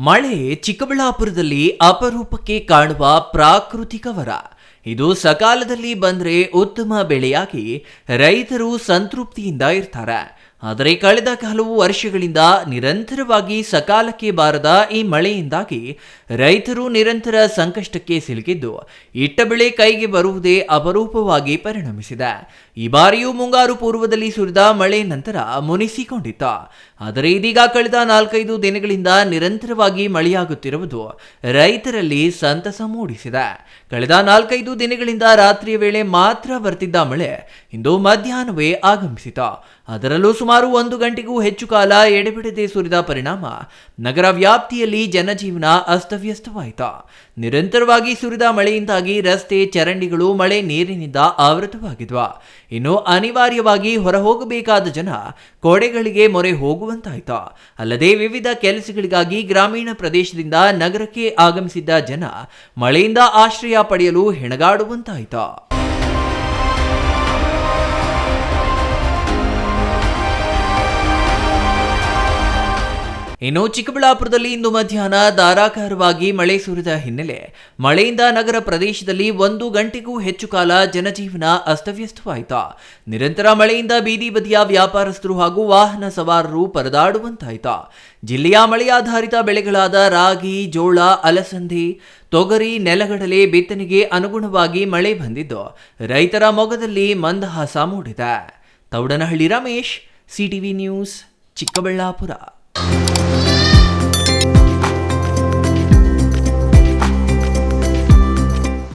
ಮಳೆ ಚಿಕ್ಕಬಳ್ಳಾಪುರದಲ್ಲಿ ಅಪರೂಪಕ್ಕೆ ಕಾಣುವ ಪ್ರಾಕೃತಿಕ ವರ. ಇದು ಸಕಾಲದಲ್ಲಿ ಬಂದ್ರೆ ಉತ್ತಮ ಬೆಳೆಯಾಗಿ ರೈತರು ಸಂತೃಪ್ತಿಯಿಂದ ಇರ್ತಾರೆ. ಆದರೆ ಕಳೆದ ಹಲವು ವರ್ಷಗಳಿಂದ ನಿರಂತರವಾಗಿ ಸಕಾಲಕ್ಕೆ ಬಾರದ ಈ ಮಳೆಯಿಂದಾಗಿ ರೈತರು ನಿರಂತರ ಸಂಕಷ್ಟಕ್ಕೆ ಸಿಲುಕಿದ್ದು, ಇಟ್ಟ ಬೆಳೆ ಕೈಗೆ ಬರುವುದೇ ಅಪರೂಪವಾಗಿ ಪರಿಣಮಿಸಿದೆ. ಈ ಬಾರಿಯೂ ಮುಂಗಾರು ಪೂರ್ವದಲ್ಲಿ ಸುರಿದ ಮಳೆ ನಂತರ ಮುನಿಸಿಕೊಂಡಿತ್ತು. ಆದರೆ ಇದೀಗ ಕಳೆದ ನಾಲ್ಕೈದು ದಿನಗಳಿಂದ ನಿರಂತರವಾಗಿ ಮಳೆಯಾಗುತ್ತಿರುವುದು ರೈತರಲ್ಲಿ ಸಂತಸ ಮೂಡಿಸಿದೆ. ಕಳೆದ ನಾಲ್ಕೈದು ದಿನಗಳಿಂದ ರಾತ್ರಿಯ ವೇಳೆ ಮಾತ್ರ ಬರ್ತಿದ್ದ ಮಳೆ ಇಂದು ಮಧ್ಯಾಹ್ನವೇ ಆಗಮಿಸಿತ. ಅದರಲ್ಲೂ ಸುಮಾರು ಒಂದು ಗಂಟೆಗೂ ಹೆಚ್ಚು ಕಾಲ ಎಡೆಬಿಡದೆ ಸುರಿದ ಪರಿಣಾಮ ನಗರ ವ್ಯಾಪ್ತಿಯಲ್ಲಿ ಜನಜೀವನ ಅಸ್ತವ್ಯಸ್ತವಾಯಿತು. ನಿರಂತರವಾಗಿ ಸುರಿದ ಮಳೆಯಿಂದಾಗಿ ರಸ್ತೆ, ಚರಂಡಿಗಳು, ಮಳೆ ನೀರಿನಿಂದ ಆವೃತವಾಗಿದ್ವು. ಇನ್ನು ಅನಿವಾರ್ಯವಾಗಿ ಹೊರ ಹೋಗಬೇಕಾದ ಜನ ಕೋಡೆಗಳಿಗೆ ಮೊರೆ ಹೋಗುವಂತಾಯಿತು. ಅಲ್ಲದೆ ವಿವಿಧ ಕೆಲಸಗಳಿಗಾಗಿ ಗ್ರಾಮೀಣ ಪ್ರದೇಶದಿಂದ ನಗರಕ್ಕೆ ಆಗಮಿಸಿದ್ದ ಜನ ಮಳೆಯಿಂದ ಆಶ್ರಯ ಪಡೆಯಲು ಹೆಣಗಾಡುವಂತಾಯಿತು? ಇನ್ನು ಚಿಕ್ಕಬಳ್ಳಾಪುರದಲ್ಲಿ ಇಂದು ಮಧ್ಯಾಹ್ನ ಧಾರಾಕಾರವಾಗಿ ಮಳೆ ಸುರಿದ ಹಿನ್ನೆಲೆ. ಮಳೆಯಿಂದ ನಗರ ಪ್ರದೇಶದಲ್ಲಿ ಒಂದು ಗಂಟೆಗೂ ಹೆಚ್ಚು ಕಾಲ ಜನಜೀವನ ಅಸ್ತವ್ಯಸ್ತವಾಯಿತು. ನಿರಂತರ ಮಳೆಯಿಂದ ಬೀದಿ ಬದಿಯ ವ್ಯಾಪಾರಸ್ಥರು ಹಾಗೂ ವಾಹನ ಸವಾರರು ಪರದಾಡುವಂತಾಯಿತು. ಜಿಲ್ಲೆಯ ಮಳೆಯಾಧಾರಿತ ಬೆಳೆಗಳಾದ ರಾಗಿ, ಜೋಳ, ಅಲಸಂದಿ, ತೊಗರಿ, ನೆಲಗಡಲೆ ಬಿತ್ತನೆಗೆ ಅನುಗುಣವಾಗಿ ಮಳೆ ಬಂದಿದ್ದು, ರೈತರ ಮೊಗದಲ್ಲಿ ಮಂದಹಾಸ ಮೂಡಿದೆ. Taudanahalli Ramesh, CTV news, Chikkaballapura.